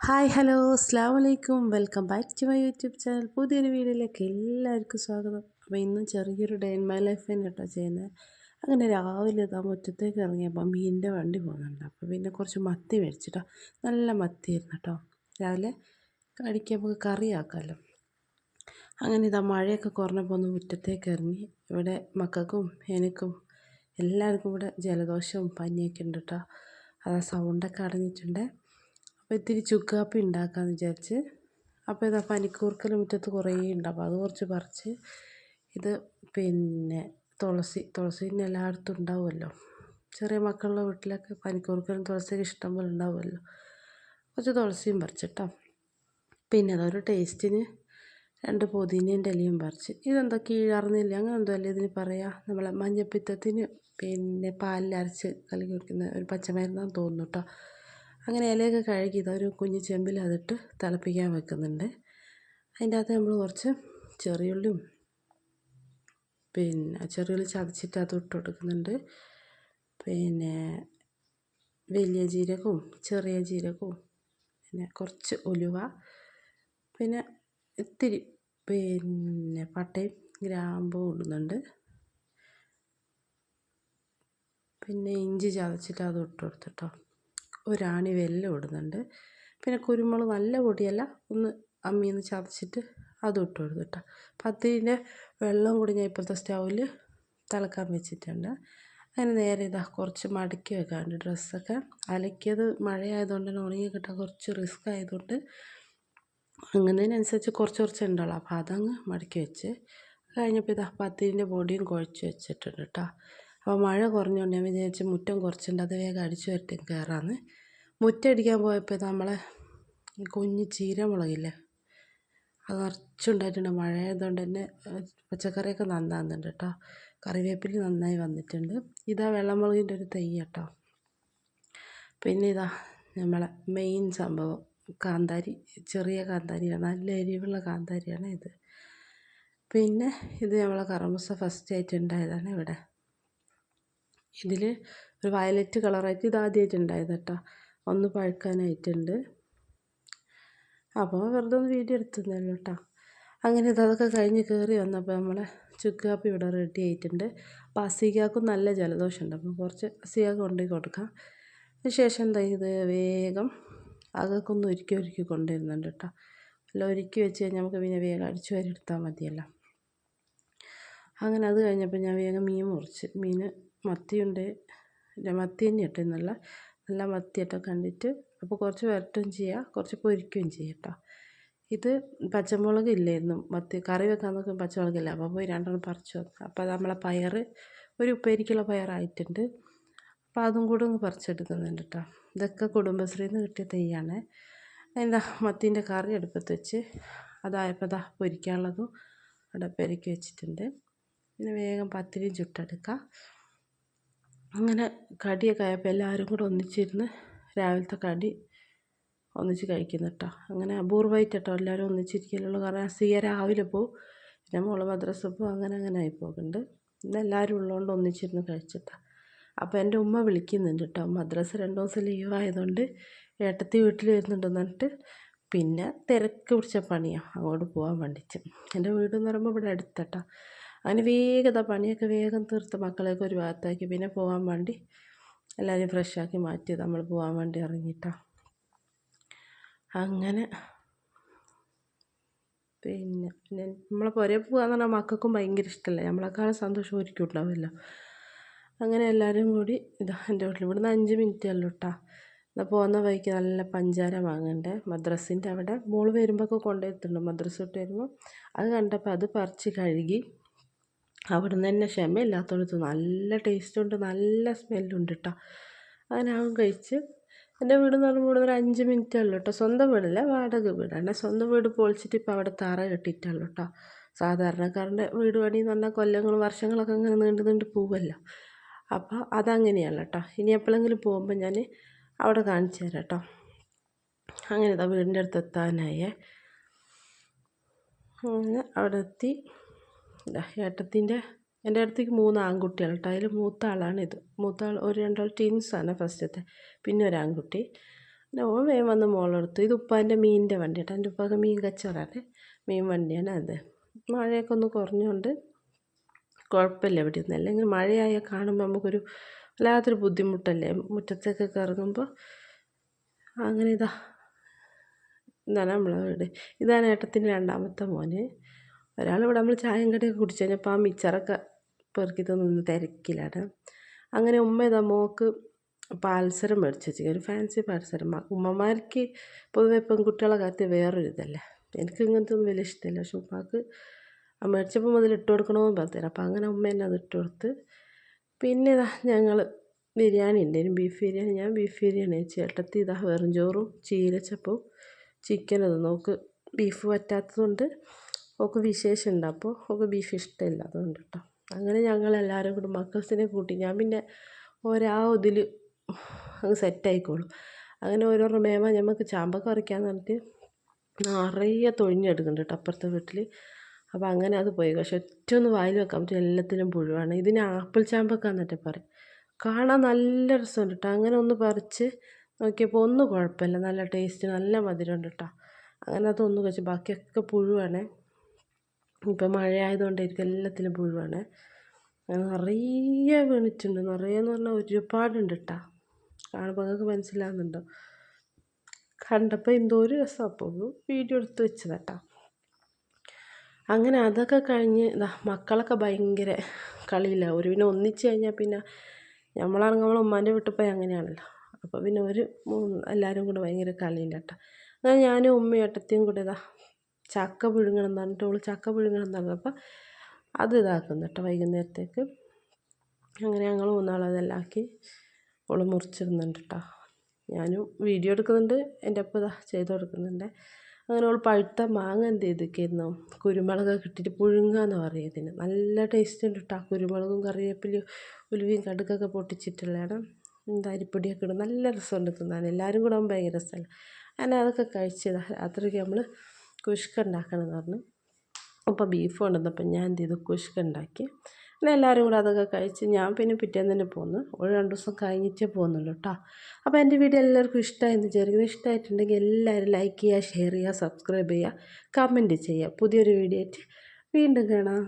Hi hello അസ്സാം വലൈക്കും welcome back to my YouTube channel. പുതിയൊരു വീഡിയോയിലേക്ക് എല്ലാവർക്കും സ്വാഗതം. അപ്പോൾ ഇന്ന് ചെറിയൊരു ഡേ ഇൻ മൈ ലൈഫ് തന്നെ കേട്ടോ ചെയ്യുന്നത്. അങ്ങനെ രാവിലെ ഇതാ മുറ്റത്തേക്ക് ഇറങ്ങിയപ്പോൾ മീനിന്റെ വണ്ടി പോകുന്നുണ്ട്. അപ്പോൾ പിന്നെ കുറച്ച് മത്തി മേടിച്ചിട്ടോ. നല്ല മത്തിയായിരുന്നു കേട്ടോ. രാവിലെ കടിക്കാൻ നമുക്ക് കറിയാക്കാമല്ലോ അങ്ങനെ ഇതാ മഴയൊക്കെ കുറഞ്ഞപ്പോൾ ഒന്ന് മുറ്റത്തേക്ക് ഇറങ്ങി. ഇവിടെ മക്കൾക്കും എനിക്കും എല്ലാവർക്കും ഇവിടെ ജലദോഷവും പനിയൊക്കെ ഉണ്ട് കേട്ടോ. അതാ സൗണ്ടൊക്കെ അടഞ്ഞിട്ടുണ്ട്. അപ്പോൾ ഇത്തിരി ചുക്കാപ്പി ഉണ്ടാക്കാമെന്ന് വിചാരിച്ച്. അപ്പോൾ ഇതാ പനിക്കൂർക്കൽ മുറ്റത്ത് കുറേ ഉണ്ട്. അപ്പോൾ അത് കുറച്ച് പറിച്ച് ഇത് പിന്നെ തുളസി തുളസി എല്ലായിടത്തും ഉണ്ടാവുമല്ലോ. ചെറിയ മക്കളുടെ വീട്ടിലൊക്കെ പനിക്കൂർക്കലും തുളസിയൊക്കെ ഇഷ്ടം പോലെ ഉണ്ടാവുമല്ലോ. കുറച്ച് തുളസിയും പറിച്ചിട്ടോ പിന്നെ അതൊരു ടേസ്റ്റിന് രണ്ട് പുതിനേന്റെ ഇലയും പറിച്ച്. ഇതെന്താ കീഴാർന്നില്ല അങ്ങനെ എന്തോ അല്ലേ ഇതിന് പറയുക നമ്മളെ മഞ്ഞപ്പിത്തത്തിന് പിന്നെ പാലിൽ അരച്ച് കലക്കി വെക്കുന്ന ഒരു പച്ചമരുന്നാന്ന് തോന്നുന്നു കേട്ടോ. അങ്ങനെ ഇലയൊക്കെ കഴുകി ഇതൊരു കുഞ്ഞു ചെമ്പിൽ അതിട്ട് തിളപ്പിക്കാൻ വെക്കുന്നുണ്ട്. അതിന്റെ അകത്ത് നമ്മൾ കുറച്ച് ചെറിയുള്ളിയും പിന്നെ ചെറിയുള്ളി ചതച്ചിട്ട് അത് ഇട്ട് കൊടുക്കുന്നുണ്ട്. പിന്നെ വലിയ ജീരകവും ചെറിയ ജീരകവും പിന്നെ കുറച്ച് ഉലുവ പിന്നെ ഇത്തിരി പിന്നെ പട്ടയും ഗ്രാമ്പും ഇടുന്നുണ്ട്. പിന്നെ ഇഞ്ചി ചതച്ചിട്ട് അത് ഇട്ട് കൊടുത്തിട്ടോ ഒരാണി വെല്ലം ഇടുന്നുണ്ട്. പിന്നെ കുരുമുളക് നല്ല പൊടിയല്ല ഒന്ന് അമ്മിയിൽ നിന്ന് ചതച്ചിട്ട് അതും ഇട്ട് കൊടുത്തു കേട്ടോ. പത്തിരിന്റെ വെള്ളം കൂടി ഞാൻ ഇപ്പോഴത്തെ സ്റ്റൗവിൽ തിളക്കാൻ വെച്ചിട്ടുണ്ട്. അങ്ങനെ നേരെ ഇതാ കുറച്ച് മടക്കി വെക്കാറുണ്ട് ഡ്രസ്സൊക്കെ. അലക്കിയത് മഴയായതുകൊണ്ട് തന്നെ ഉണങ്ങി കിട്ടാൻ കുറച്ച് റിസ്ക് ആയതുകൊണ്ട് അങ്ങനതിനനുസരിച്ച് കുറച്ച് കുറച്ച് ഉണ്ടാവുള്ളൂ അപ്പോൾ അതങ്ങ് മടക്കി വെച്ച് കഴിഞ്ഞപ്പോൾ ഇതാ പത്തിരിന്റെ പൊടിയും കുഴച്ച് വെച്ചിട്ടുണ്ട് കേട്ടോ. അപ്പോൾ മഴ കുറഞ്ഞുകൊണ്ട് ഞാൻ വിചാരിച്ച് മുറ്റം കുറച്ചുണ്ട് അത് വേഗം അടിച്ചു വരട്ടി കയറാമെന്ന്. മുറ്റടിക്കാൻ പോയപ്പോൾ നമ്മളെ കുഞ്ഞ് ചീരമുളകില്ലേ അത് നിറച്ചുണ്ടായിട്ടുണ്ട്. മഴ ആയതുകൊണ്ട് തന്നെ പച്ചക്കറിയൊക്കെ നന്നാകുന്നുണ്ട് കേട്ടോ. കറിവേപ്പില നന്നായി വന്നിട്ടുണ്ട്. ഇതാ വെള്ളമുളകിന്റെ ഒരു തൈ കേട്ടോ. പിന്നെ ഇതാ നമ്മളെ മെയിൻ സംഭവം കാന്താരി ചെറിയ കാന്താരിയാണ് നല്ല എരിവുള്ള കാന്താരിയാണ് ഇത്. പിന്നെ ഇത് നമ്മളെ കറമൂസ ഫസ്റ്റ് ആയിട്ട് ഉണ്ടായതാണ് ഇവിടെ. ഇതിൽ ഒരു വയലറ്റ് കളറായിട്ട് ഇതാദ്യമായിട്ട് ഉണ്ടായത് കേട്ടോ ഒന്ന് പഴുക്കാനായിട്ടുണ്ട്. അപ്പോൾ വെറുതെ ഒന്ന് വീഡിയോ എടുത്തതല്ലോ കേട്ടോ അങ്ങനെ ഇതൊക്കെ കഴിഞ്ഞ് കയറി വന്നപ്പോൾ നമ്മളെ ചുക്ക് കാപ്പി ഇവിടെ റെഡി ആയിട്ടുണ്ട്. അപ്പോൾ അസികാക്കും നല്ല ജലദോഷമുണ്ട്. അപ്പോൾ കുറച്ച് അസികാക്ക് കൊണ്ടുപോയി കൊടുക്കാം. ശേഷം എന്താ ഇത് വേഗം അകക്കൊന്ന് ഒരുക്കി ഒരുക്കി കൊണ്ടുവരുന്നുണ്ട് കേട്ടോ എല്ലാം ഒരുക്കി വെച്ച് കഴിഞ്ഞാൽ നമുക്ക് പിന്നെ വേഗം അടിച്ചു വാരി എടുത്താൽ മതിയല്ലോ. അങ്ങനെ അത് കഴിഞ്ഞപ്പോൾ ഞാൻ വേഗം മീൻ മുറിച്ച് മീൻ മത്തിയുണ്ട്. മത്തി തന്നെ നല്ല നല്ല മത്തിയാട്ടോ കണ്ടിട്ട്. അപ്പോൾ കുറച്ച് വരട്ടുകയും ചെയ്യുക കുറച്ച് പൊരിക്കുകയും ചെയ്യുക കേട്ടോ. ഇത് പച്ചമുളക് ഇല്ലായിരുന്നു മത്തി കറി വെക്കാൻ നോക്കുമ്പോൾ പച്ചമുളകില്ല അപ്പോൾ പോയി രണ്ടെണ്ണം പറിച്ചു അപ്പോൾ നമ്മളെ പയർ ഒരു ഉപ്പേരിക്കുള്ള പയറായിട്ടുണ്ട്. അപ്പോൾ അതും കൂടെ ഒന്ന് പറിച്ചെടുക്കുന്നുണ്ട് കേട്ടോ. ഇതൊക്കെ കുടുംബശ്രീയിൽ നിന്ന് കിട്ടിയ തെയ്യാണ്. എന്താ മത്തീന്റെ കറി അടുപ്പത്ത് വെച്ച് അതായപ്പോൾ അതാ പൊരിക്കാനുള്ളതും അടുപ്പേരിക്ക് വെച്ചിട്ടുണ്ട്. പിന്നെ വേഗം പത്തിരിയും ചുട്ടെടുക്കുക അങ്ങനെ കടിയൊക്കെ ആയപ്പോൾ എല്ലാവരും കൂടെ ഒന്നിച്ചിരുന്ന് രാവിലത്തെ കടി ഒന്നിച്ച് കഴിക്കുന്നു കേട്ടോ അങ്ങനെ അപൂർവമായിട്ട് കേട്ടോ എല്ലാവരും ഒന്നിച്ചിരിക്കലുള്ളൂ. കാരണം സിയ രാവിലെ പോവും. പിന്നെ മോൾ മദ്രസ പോവും. അങ്ങനെ അങ്ങനെ ആയി പോകുന്നുണ്ട്. ഇന്ന് എല്ലാവരും ഉള്ളതുകൊണ്ട് ഒന്നിച്ചിരുന്ന് കഴിച്ചിട്ടാ. അപ്പോൾ എന്റെ ഉമ്മ വിളിക്കുന്നുണ്ട് കേട്ടോ മദ്രസ രണ്ട് ദിവസം ലീവ് ആയതുകൊണ്ട് ഏട്ടത്തി വീട്ടിൽ വരുന്നുണ്ടെന്ന് പറഞ്ഞിട്ട് പിന്നെ തിരക്ക് പിടിച്ച പണിയാണ് അങ്ങോട്ട് പോകാൻ വേണ്ടിയിട്ട്. എന്റെ വീടെന്ന് പറയുമ്പോൾ ഇവിടെ അടുത്തട്ടാ അങ്ങനെ വേഗത പണിയൊക്കെ വേഗം തീർത്ത് മക്കളെയൊക്കെ ഒരു ഭാഗത്താക്കി. പിന്നെ പോകാൻ വേണ്ടി എല്ലാവരെയും ഫ്രഷാക്കി മാറ്റി നമ്മൾ പോകാൻ വേണ്ടി ഇറങ്ങിയിട്ടാണ് അങ്ങനെ. പിന്നെ പിന്നെ നമ്മളെ പുരയിൽ പോകാന്ന് പറഞ്ഞാൽ മക്കൾക്കും ഭയങ്കര ഇഷ്ടമല്ലേ നമ്മളെക്കാളും സന്തോഷം ഒരിക്കലും ഉണ്ടാവില്ല അങ്ങനെ എല്ലാവരും കൂടി ഇതാ എന്റെ വീട്ടിൽ ഇവിടുന്ന് അഞ്ച് മിനിറ്റ് അല്ലോ കേട്ടോ എന്നാൽ പോകുന്ന വഴിക്ക് നല്ല പഞ്ചാര വാങ്ങണ്ടേ? മദ്രസിന്റെ അവിടെ മോൾ വരുമ്പോൾ ഒക്കെ കൊണ്ടുവരുത്തുണ്ട് മദ്രസ് വിട്ട് വരുമ്പോൾ അത് കണ്ടപ്പോൾ അത് പറിച്ച് കഴുകി അവിടെ നിന്ന് തന്നെ ക്ഷമയില്ലാത്തടത്ത് നല്ല ടേസ്റ്റുണ്ട് നല്ല സ്മെല്ലുണ്ട് കേട്ടോ അങ്ങനെ അവൻ കഴിച്ച് എന്റെ വീട് എന്ന് പറയുമ്പോൾ ഒരു അഞ്ച് മിനിറ്റേ ഉള്ളൂ കേട്ടോ സ്വന്തം വീടല്ല വാടക വീടാണ്. സ്വന്തം വീട് പൊളിച്ചിട്ട് ഇപ്പോൾ അവിടെ തറ കെട്ടിയിട്ടുള്ളൂ കേട്ടോ സാധാരണക്കാരന്റെ വീട് പണി എന്ന് പറഞ്ഞാൽ കൊല്ലങ്ങളും വർഷങ്ങളൊക്കെ ഇങ്ങനെ നീണ്ട് നീണ്ട് പോവുമല്ലോ അപ്പോൾ അതങ്ങനെയല്ല കേട്ടോ ഇനി എപ്പോഴെങ്കിലും പോകുമ്പോൾ ഞാൻ അവിടെ കാണിച്ചു തരാം കേട്ടോ അങ്ങനെ ഇതാ വീടിന്റെ അടുത്ത് എത്താനായേ. അങ്ങനെ അവിടെ എത്തി. ഏട്ടത്തിന്റെ എന്റെ അടുത്തേക്ക് മൂന്ന് ആൺകുട്ടികൾ കേട്ടോ അതിൽ മൂത്ത ഇത് മൂത്ത ആൾ ഒരു രണ്ടാൾ ട്വിൻസാണ് ഫസ്റ്റത്തെ പിന്നെ ഒരു ആൺകുട്ടി. പിന്നെ ഓൻ വേഗം വന്ന് മോളെടുത്തു. ഇത് ഉപ്പാന്റെ മീനിന്റെ വണ്ടി കേട്ടോ എന്റെ ഉപ്പാക്ക് മീൻ കച്ചവടമാണ് മീൻ വണ്ടിയാണ് അത്. മഴയൊക്കെ ഒന്ന് കുറഞ്ഞുകൊണ്ട് കുഴപ്പമില്ല ഇവിടെ ഒന്നും അല്ലെങ്കിൽ മഴയായ കാണുമ്പോൾ നമുക്കൊരു വല്ലാത്തൊരു ബുദ്ധിമുട്ടല്ലേ? മുറ്റത്തേക്കൊക്കെ ഇറങ്ങുമ്പോൾ അങ്ങനെ ഇതാ ഇതാണ് നമ്മളെ വീട്. ഇതാണ് ഏട്ടത്തിന്റെ രണ്ടാമത്തെ മോന്. ഒരാൾ ഇവിടെ നമ്മൾ ചായയും കടിയൊക്കെ കുടിച്ചു കഴിഞ്ഞപ്പോൾ ആ മിച്ചറൊക്കെ പെറുക്കി തിന്ന് തിരക്കിലാണ് അങ്ങനെ ഉമ്മ ഇതാ മോക്ക് പാൽസരം മേടിച്ച് വെച്ചു ഒരു ഫാൻസി പാൽസരം. ഉമ്മമാർക്ക് പൊതുവെ പെൺകുട്ടികളെ കാര്യത്തിൽ വേറൊരു ഇതല്ലേ. എനിക്ക് ഇങ്ങനത്തെ ഒന്നും വലിയ ഇഷ്ടമില്ല. പക്ഷെ ഉമ്മാക്ക് ആ മേടിച്ചപ്പോൾ മുതൽ ഇട്ട് കൊടുക്കണമെന്ന് പറഞ്ഞുതരാം അപ്പം അങ്ങനെ ഉമ്മ എന്നെ അത് ഇട്ട് കൊടുത്ത് പിന്നെ ഇതാ ഞങ്ങൾ ബിരിയാണി ഉണ്ടായിരുന്നു ബീഫ് ബിരിയാണി ഞാൻ ബീഫ് ബിരിയാണി ചേട്ടത്തി ഇതാ വെറും ചോറും ചീരച്ചപ്പവും ചിക്കനും നോക്ക് ബീഫ് പറ്റാത്തതുകൊണ്ട് ഓക്ക് വിശേഷം ഉണ്ട് അപ്പോൾ ഓക്ക് ബീഫ് ഇഷ്ടമില്ല അതുകൊണ്ട് കേട്ടോ. അങ്ങനെ ഞങ്ങളെല്ലാവരും കൂടി മക്കൾസിനെ കൂട്ടി ഞാൻ പിന്നെ ഒരാ ഇതിൽ അങ്ങ് സെറ്റായിക്കോളും അങ്ങനെ ഓരോരോ മേമ ഞമ്മക്ക് ചാമ്പക്ക പറിക്കാന്ന് പറഞ്ഞിട്ട് നിറയെ തൊഴിഞ്ഞെടുക്കുന്നുണ്ട് കേട്ടോ അപ്പുറത്തെ വീട്ടിൽ അപ്പോൾ അങ്ങനെ അത് പോയി. പക്ഷെ ഒറ്റ ഒന്ന് വായിൽ വെക്കാൻ പറ്റും എല്ലാത്തിലും പുഴുവാണ്. ഇതിന് ആപ്പിൾ ചാമ്പക്ക എന്നിട്ട് പറയും. കാണാൻ നല്ല രസമുണ്ട് കേട്ടോ. അങ്ങനെ ഒന്ന് പറിച്ച് നോക്കിയപ്പോൾ ഒന്നും കുഴപ്പമില്ല. നല്ല ടേസ്റ്റ് നല്ല മധുരമുണ്ട് കേട്ടോ. അങ്ങനെ അതൊന്നും കഴിച്ചു ബാക്കിയൊക്കെ പുഴുവാണ്. ഇപ്പം മഴ ആയതുകൊണ്ടായിരിക്കും എല്ലാത്തിലും പുഴുവാണ്. നിറയെ വീണിട്ടുണ്ട്. നിറയെ എന്ന് പറഞ്ഞാൽ ഒരുപാടുണ്ട് കേട്ടോ കാണുമ്പോൾ നിങ്ങൾക്ക് മനസ്സിലാകുന്നുണ്ടോ കണ്ടപ്പോൾ എന്തോ ഒരു രസം. അപ്പോൾ വീഡിയോ എടുത്ത് വെച്ചതാട്ടോ. അങ്ങനെ അതൊക്കെ കഴിഞ്ഞ് ഇതാ മക്കളൊക്കെ ഭയങ്കര കളിയില്ല ഒരു പിന്നെ ഒന്നിച്ച് കഴിഞ്ഞാൽ പിന്നെ നമ്മളാണെങ്കിൽ നമ്മൾ ഉമ്മാന്റെ വീട്ടിൽ പോയി അങ്ങനെയാണല്ലോ. അപ്പോൾ പിന്നെ ഒരു എല്ലാവരും കൂടെ ഭയങ്കര കളിയില്ല കേട്ടോ അങ്ങനെ ഞാനും ഉമ്മയും ഏട്ടത്തിയും കൂടെ ഇതാ ചക്ക പുഴുങ്ങണം എന്ന് പറഞ്ഞിട്ട് ഓൾ ചക്ക പുഴുങ്ങണം എന്ന് പറഞ്ഞപ്പോൾ അത് ഇതാക്കുന്നു കേട്ടോ വൈകുന്നേരത്തേക്ക്. അങ്ങനെ ഞങ്ങൾ മൂന്നാളും അതെല്ലാം ആക്കി ഓൾ മുറിച്ചിടുന്നുണ്ട് കേട്ടോ ഞാനും വീഡിയോ എടുക്കുന്നുണ്ട് എന്റെ അപ്പം ഇതാ ചെയ്ത് കൊടുക്കുന്നുണ്ട്. അങ്ങനെ ഓൾ പഴുത്ത മാങ്ങ എന്ത് ചെയ്തിരിക്കുന്നു? കുരുമുളക് കിട്ടിയിട്ട് പുഴുങ്ങുക എന്ന് പറയുന്നതിന് നല്ല ടേസ്റ്റ് ഉണ്ട് കേട്ടോ കുരുമുളകും കറിവേപ്പിലയും ഉലുവയും കടുക്കൊക്കെ പൊട്ടിച്ചിട്ടുള്ളതാണ്. എന്താ അരിപ്പൊടിയൊക്കെ ഇടും നല്ല രസമുണ്ട് തിന്നാൻ. എല്ലാവരും കൂടെ ആകുമ്പോൾ ഭയങ്കര രസമല്ല? അങ്ങനെ അതൊക്കെ കഴിച്ചതാണ് രാത്രിക്ക് നമ്മൾ കുഷ്ക ഉണ്ടാക്കണം എന്ന് പറഞ്ഞു. അപ്പോൾ ബീഫ് കൊണ്ടുവന്നപ്പോൾ ഞാൻ എന്ത് ചെയ്തു? കുഷ്ക ഉണ്ടാക്കി പിന്നെ എല്ലാവരും കൂടെ അതൊക്കെ കഴിച്ച് ഞാൻ പിന്നെ പിറ്റേന്ന് തന്നെ പോന്നു. ഒരു രണ്ട് ദിവസം കഴിഞ്ഞിട്ടേ പോകുന്നുള്ളൂ കേട്ടോ അപ്പോൾ എന്റെ വീഡിയോ എല്ലാവർക്കും ഇഷ്ടമായെന്ന് വിചാരിക്കുന്നു. ഇഷ്ടമായിട്ടുണ്ടെങ്കിൽ എല്ലാവരും ലൈക്ക് ചെയ്യുക ഷെയർ ചെയ്യുക സബ്സ്ക്രൈബ് ചെയ്യുക കമന്റ് ചെയ്യുക. പുതിയൊരു വീഡിയോ ആയിട്ട് വീണ്ടും കാണാം.